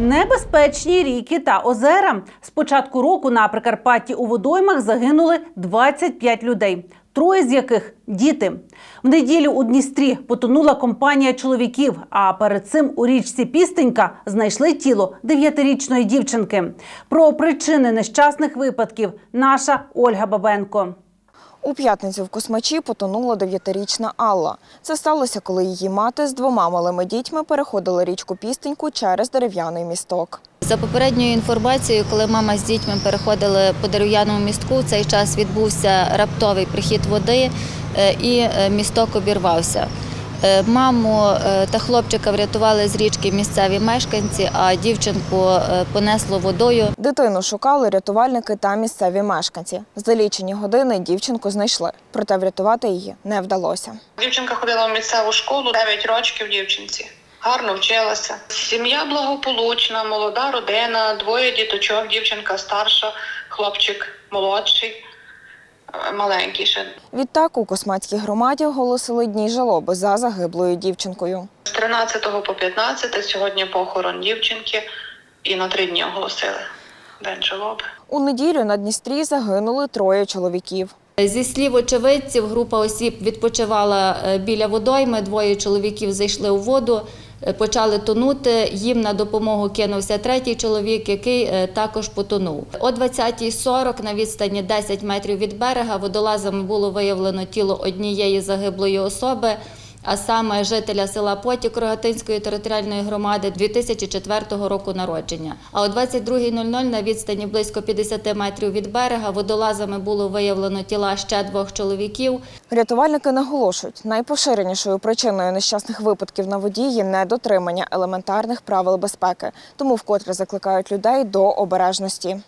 Небезпечні ріки та озера. З початку року на Прикарпатті у водоймах загинули 25 людей, троє з яких діти. В неділю у Дністрі потонула компанія чоловіків. А перед цим у річці Пістенька знайшли тіло дев'ятирічної дівчинки. Про причини нещасних випадків наша Ольга Бабенко. У п'ятницю в Космачі потонула дев'ятирічна Алла. Це сталося, коли її мати з двома малими дітьми переходила річку Пістеньку через дерев'яний місток. За попередньою інформацією, коли мама з дітьми переходили по дерев'яному містку, в цей час відбувся раптовий прихід води е, і е, місток обірвався. Е, Маму е, та хлопчика врятували з річки місцеві мешканці, а дівчинку е, понесло водою. Дитину шукали рятувальники та місцеві мешканці. За лічені години дівчинку знайшли, проте врятувати її не вдалося. Дівчинка ходила в місцеву школу 9 років дівчинці. Гарно вчилася. Сім'я благополучна, молода родина, двоє діточок, дівчинка старша, хлопчик молодший, маленький ще. Відтак у Космацькій громаді оголосили дні жалоби за загиблою дівчинкою. З 13 по 15 сьогодні похорон дівчинки і на три дні оголосили день жалоби. У неділю на Дністрі загинули троє чоловіків. Зі слів очевидців, група осіб відпочивала е, біля водойми. Двоє чоловіків зайшли у воду, почали тонути. Їм на допомогу кинувся третій чоловік, який е, також потонув. О 20.40 на відстані 10 метрів від берега водолазами було виявлено тіло однієї загиблої особи. А саме жителя села Потік Рогатинської територіальної громади 2004 року народження. А о 22.00 на відстані близько 50 метрів від берега водолазами було виявлено тіла ще двох чоловіків. Рятувальники наголошують, найпоширенішою причиною нещасних випадків на воді є недотримання елементарних правил безпеки, тому вкотре закликають людей до обережності.